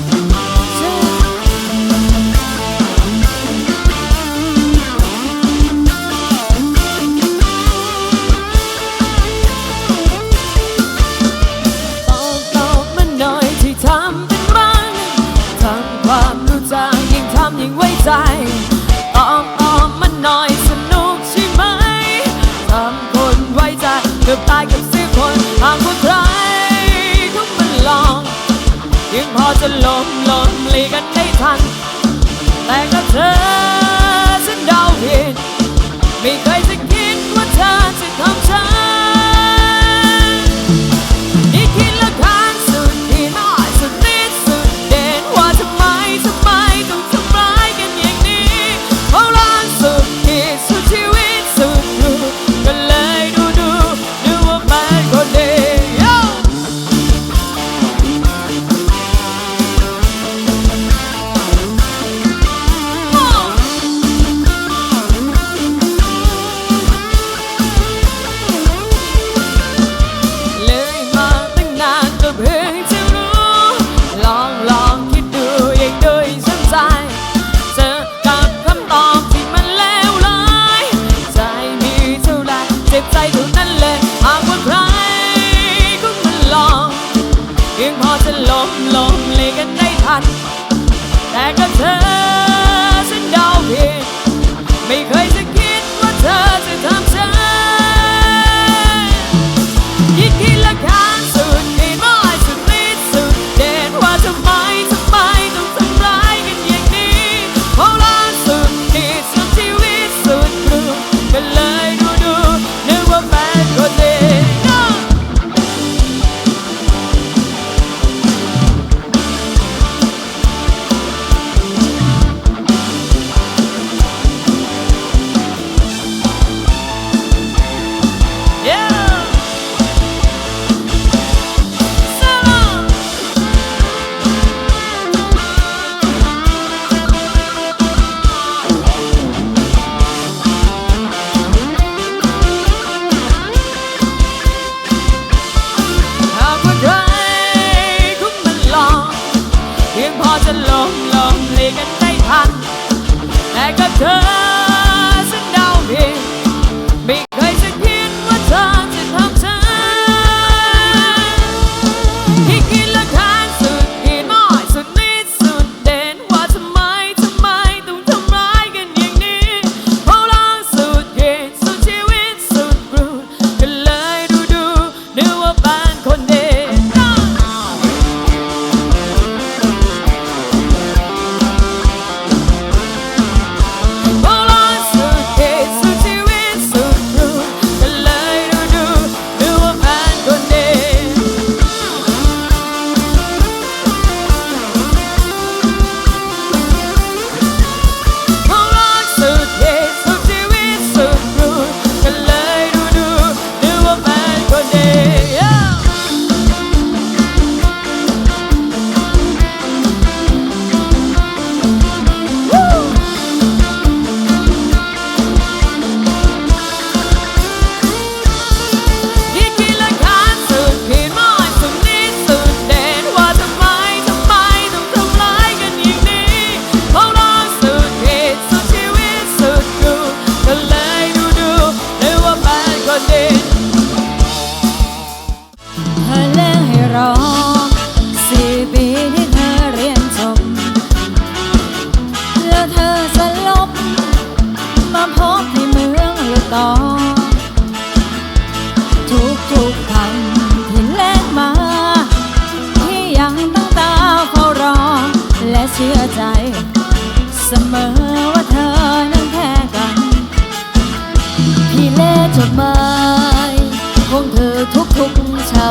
บ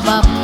กๆ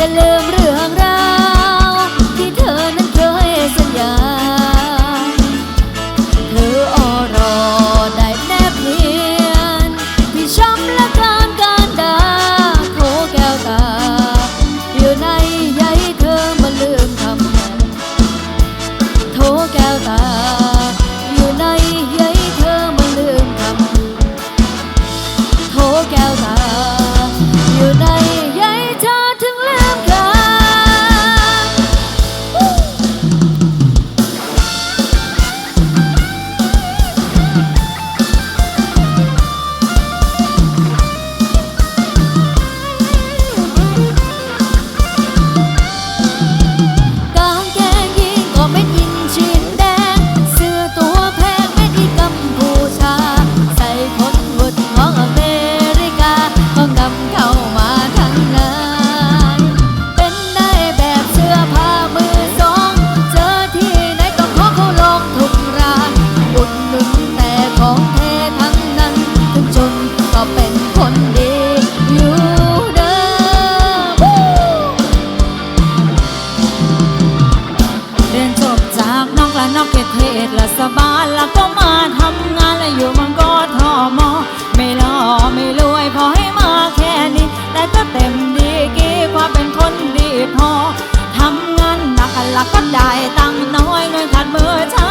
จะลืม ละนอกเขตเทศละสบานละก็มาทำงานและอยู่มังก็ทอมอไม่รอไม่รวยพอให้มาแค่นี้ แต่ก็เต็มดีกี่ความเป็นคนดีพอทำงานหนักละก็ได้ตังน้อยเงินขาดมือใช้